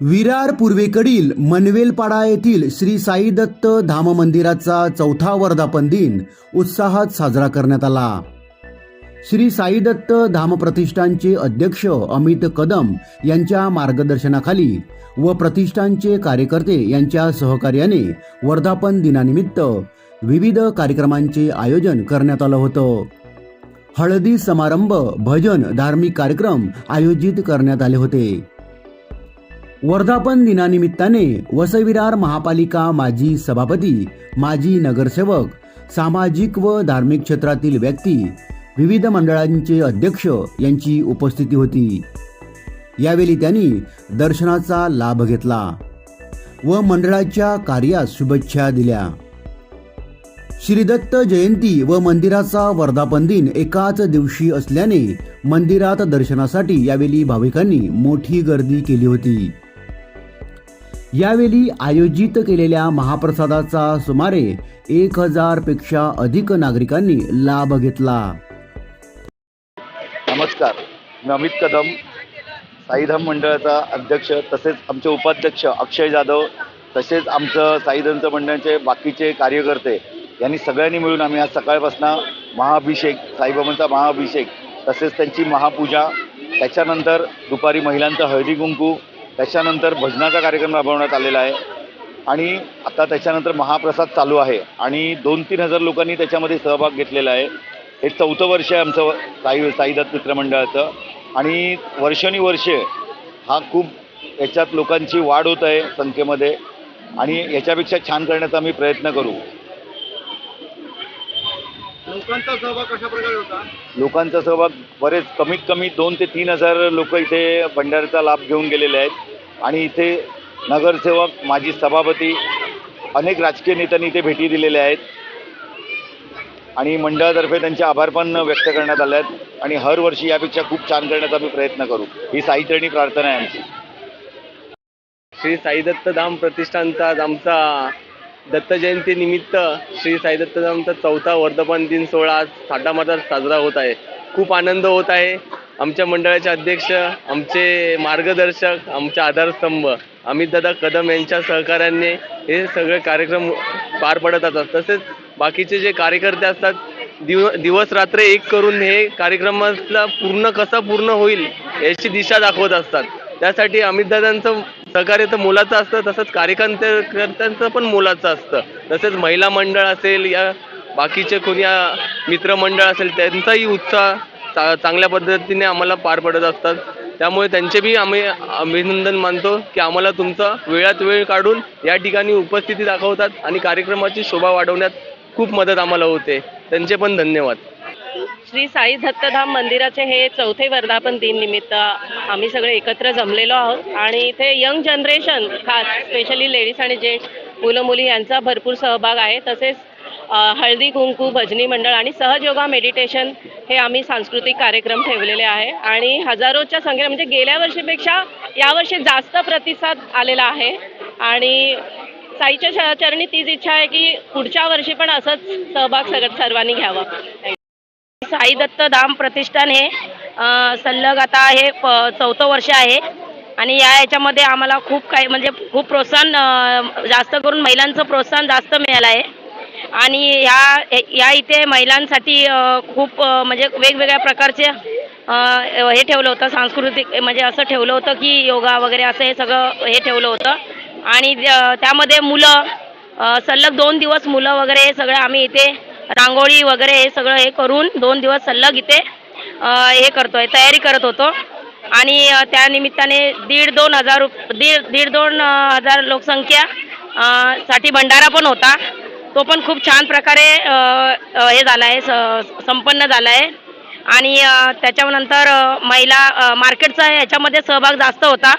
विरार पूर्वेकडील मनवेलपाडा येथील श्री साई दत्त धाम मंदिराचा चौथा वर्धापन दिन उत्साहात साजरा करण्यात आला. श्री साईदत्त धाम प्रतिष्ठानचे अध्यक्ष अमित कदम यांच्या मार्गदर्शनाखाली व प्रतिष्ठानचे कार्यकर्ते यांच्या सहकार्याने वर्धापन दिनानिमित्त विविध कार्यक्रमांचे आयोजन करण्यात आलं होतं. हळदी समारंभ भजन धार्मिक कार्यक्रम आयोजित करण्यात आले होते. वर्धापन दिनानिमित्ताने वसविरार महापालिका माजी सभापती माजी नगरसेवक सामाजिक व धार्मिक क्षेत्रातील व्यक्ती विविध मंडळांचे अध्यक्ष यांची उपस्थिती होती. यावेळी त्यांनी दर्शनाचा लाभ घेतला व मंडळाच्या कार्यास शुभेच्छा दिल्या. श्रीदत्त जयंती व मंदिराचा वर्धापन दिन एकाच दिवशी असल्याने मंदिरात दर्शनासाठी यावेळी भाविकांनी मोठी गर्दी केली होती. यावेळी आयोजित केलेल्या महाप्रसादाचा सुमारे एक हजारपेक्षा अधिक नागरिकांनी लाभ घेतला. नमस्कार. मी अमित कदम साईधाम मंडळाचा अध्यक्ष तसेच आमचे उपाध्यक्ष अक्षय जाधव तसेच आमचं साईधमचं मंडळाचे बाकीचे कार्यकर्ते यांनी सगळ्यांनी मिळून आम्ही आज सकाळपासून महाअभिषेक साईबाबांचा महाअभिषेक तसेच त्यांची महापूजा त्याच्यानंतर दुपारी महिलांचं हळदी कुंकू त्याच्यानंतर भजनाचा कार्यक्रम राबवण्यात आलेला आहे. आणि आता त्याच्यानंतर महाप्रसाद चालू आहे आणि दोन तीन हजार लोकांनी त्याच्यामध्ये सहभाग घेतलेला आहे. हे चौथं वर्ष आहे आमचं साई साईदत्त मित्रमंडळाचं. आणि वर्षानुवर्षे हा खूप याच्यात लोकांची वाढ होत आहे संख्येमध्ये. आणि याच्यापेक्षा छान करण्याचा आम्ही प्रयत्न करू. लोकांचा सहभाग कशा प्रकारे होता? लोकांचा सहभाग बरेच कमीत कमी दोन ते तीन हजार लोक इथे भंडाऱ्याचा लाभ घेऊन गेलेले आहेत. आणि इथे नगरसेवक माजी सभापती अनेक राजकीय नेत्यांनी इथे भेटी दिलेल्या आहेत. आणि मंडळातर्फे त्यांचे आभार पण व्यक्त करण्यात आले आहेत. आणि हर वर्षी यापेक्षा खूप छान करण्याचा आम्ही प्रयत्न करू. ही साईचरणी प्रार्थना आहे आमची. श्री साईदत्त धाम प्रतिष्ठानचा आमचा दत्त जयंती निमित्त श्री साईदत्त धामचा चौथा वर्धमान दिन सोहळा आज थाटामाटात साजरा होत आहे. खूप आनंद होत आहे. आमच्या मंडळाचे अध्यक्ष आमचे मार्गदर्शक आमचे आधारस्तंभ अमितदादा कदम यांच्या सहकार्याने हे सगळे कार्यक्रम पार पडत असतात. तसेच बाकीचे जे कार्यकर्ते असतात दिव दिवस रात्र एक करून हे कार्यक्रमातला पूर्ण कसा पूर्ण होईल याची दिशा दाखवत असतात. त्यासाठी अमितदादांचं सहकार्य तर मोलाचं असतं तसंच कार्यकर्त्यांचं पण मोलाचं असतं. तसेच महिला मंडळ असेल या बाकीचे कोणी मित्रमंडळ असेल त्यांचाही उत्साह चा चांगल्या पद्धतीने आम्हाला पार पडत असतात. त्यामुळे त्यांचे बी आम्ही अभिनंदन मानतो की आम्हाला तुमचा वेळात वेळ काढून या ठिकाणी उपस्थिती दाखवतात आणि कार्यक्रमाची शोभा वाढवण्यात खूप मदत आम्हाला होते. त्यांचे पण धन्यवाद. श्री साई दत्तधाम मंदिराचे हे चौथे वर्धापन दिन निमित्त आम्ही सगळे एकत्र जमलेलो आहोत. आणि इथे यंग जनरेशन खास स्पेशली लेडीज आणि जेंट्स मुलं मुली यांचा भरपूर सहभाग आहे. तसेच हळदी कुंकू भजनी मंडळ आणि सहजयोगा मेडिटेशन हे आम्ही सांस्कृतिक कार्यक्रम ठेवलेले आहे. आणि हजारोच्या संख्येने म्हणजे गेल्या वर्षीपेक्षा यावर्षी जास्त प्रतिसाद आलेला आहे. आणि साईच्या चरणी तीच इच्छा आहे की पुढच्या वर्षी पण असंच सहभाग सगळं सर्वांनी घ्यावा. साई दत्त धाम प्रतिष्ठान हे संलग आता हे प- चौथं वर्ष आहे. आणि या याच्यामध्ये आम्हाला खूप काही म्हणजे खूप प्रोत्साहन जास्त करून महिलांचं प्रोत्साहन जास्त मिळालं आहे. आणि ह्या या इथे महिलांसाठी खूप म्हणजे वेगवेगळ्या प्रकारचे हे ठेवलं होतं सांस्कृतिक म्हणजे असं ठेवलं होतं की योगा वगैरे असं हे सगळं हे ठेवलं होतं. आणि त्यामध्ये मुलं सलग दोन दिवस मुलं वगैरे हे सगळं आम्ही इथे रांगोळी वगैरे हे सगळं हे करून दोन दिवस सलग इथे हे करतोय तयारी करत होतो. आणि त्यानिमित्ताने त्या निमित्ताने दीड दोन हजार रुप दीड दीड दोन हजार लोकसंख्या साठी भंडारा पण होता. तो पण खूप छान प्रकारे हे झाला आहे स- संपन्न झाला आहे आणि त्याच्यानंतर महिला मार्केटचा याच्यामध्ये सहभाग जास्त होता.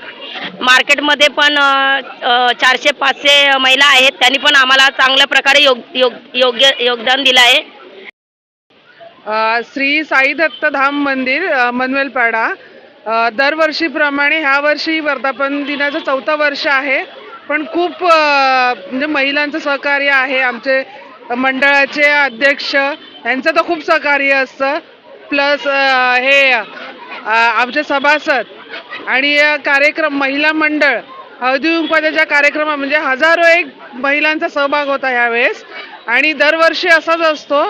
मार्केटमध्ये पण चारशे पाचशे महिला आहेत. त्यांनी पण आम्हाला चांगल्या प्रकारे योग योग योग्य योगदान दिलं आहे. श्री साई दत्त धाम मंदिर मनवेलपाडा. दरवर्षीप्रमाणे ह्या वर्षी वर्धापन दिनाचं चौथं वर्ष आहे. पण खूप म्हणजे महिलांचं सहकार्य आहे. आमचे मंडळाचे अध्यक्ष यांचं तर खूप सहकार्य असतं. प्लस हे आमचे सभासद आणि कार्यक्रम महिला मंडळ हळदी कुंकवाच्या कार्यक्रमात म्हणजे हजारो एक महिलांचा सहभाग होता यावेळेस आणि दरवर्षी असाच असतो.